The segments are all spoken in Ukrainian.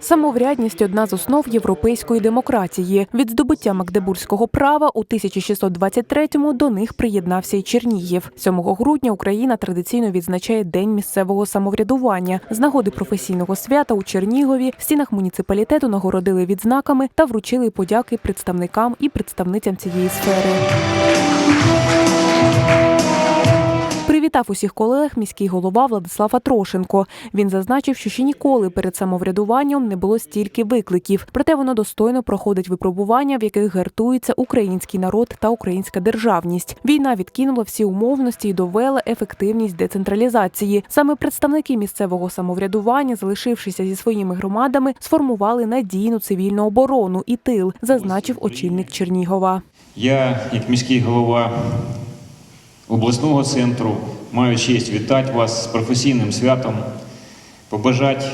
Самоврядність одна з основ європейської демократії. Від здобуття Магдебурзького права у 1623-му до них приєднався й Чернігів. 7 грудня Україна традиційно відзначає День місцевого самоврядування. З нагоди професійного свята у Чернігові в стінах муніципалітету нагородили відзнаками та вручили подяки представникам і представницям цієї сфери. Привітав усіх колег міський голова Владислав Атрошенко. Він зазначив, що ще ніколи перед самоврядуванням не було стільки викликів, проте воно достойно проходить випробування, в яких гартується український народ та українська державність. Війна відкинула всі умовності і довела ефективність децентралізації. Саме представники місцевого самоврядування, залишившися зі своїми громадами, сформували надійну цивільну оборону і тил, зазначив очільник Чернігова. Я, як міський голова обласного центру, маю честь вітати вас з професійним святом, побажати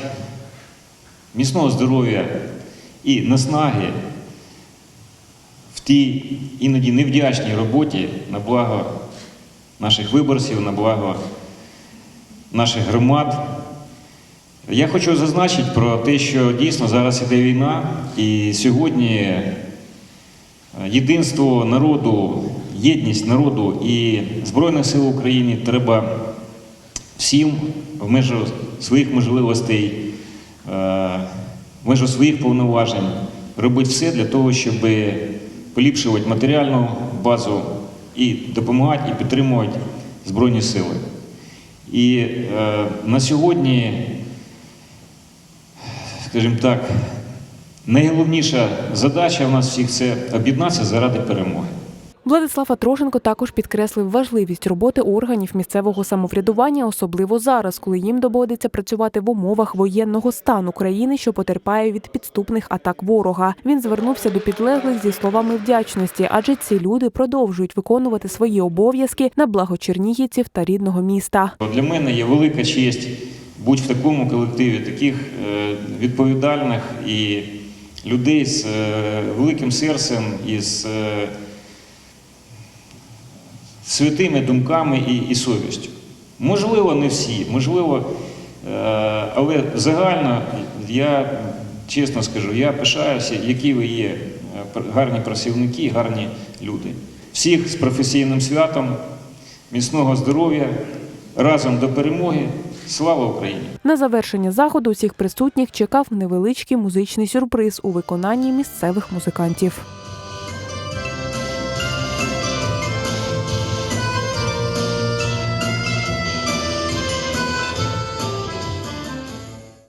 міцного здоров'я і наснаги в тій іноді невдячній роботі на благо наших виборців, на благо наших громад. Я хочу зазначити про те, що дійсно зараз іде війна, і сьогодні єдинство народу, єдність народу і Збройних сил України треба всім в межах своїх можливостей, е, в межах своїх повноважень робити все для того, щоб поліпшувати матеріальну базу і допомагати і підтримувати Збройні сили. І е, на сьогодні, скажімо так, найголовніша задача в нас всіх це об'єднатися заради перемоги. Владислав Атрошенко також підкреслив важливість роботи органів місцевого самоврядування, особливо зараз, коли їм доводиться працювати в умовах воєнного стану країни, що потерпає від підступних атак ворога. Він звернувся до підлеглих зі словами вдячності, адже ці люди продовжують виконувати свої обов'язки на благо чернігівців та рідного міста. Для мене є велика честь бути в такому колективі таких е, відповідальних і людей з е, великим серцем і з е, святими думками і, і совістю. Можливо, не всі, можливо, е, але загально я чесно скажу, я пишаюся, які ви є е, гарні працівники, гарні люди. Всіх з професійним святом, міцного здоров'я, разом до перемоги. Слава Україні! На завершення заходу усіх присутніх чекав невеличкий музичний сюрприз у виконанні місцевих музикантів.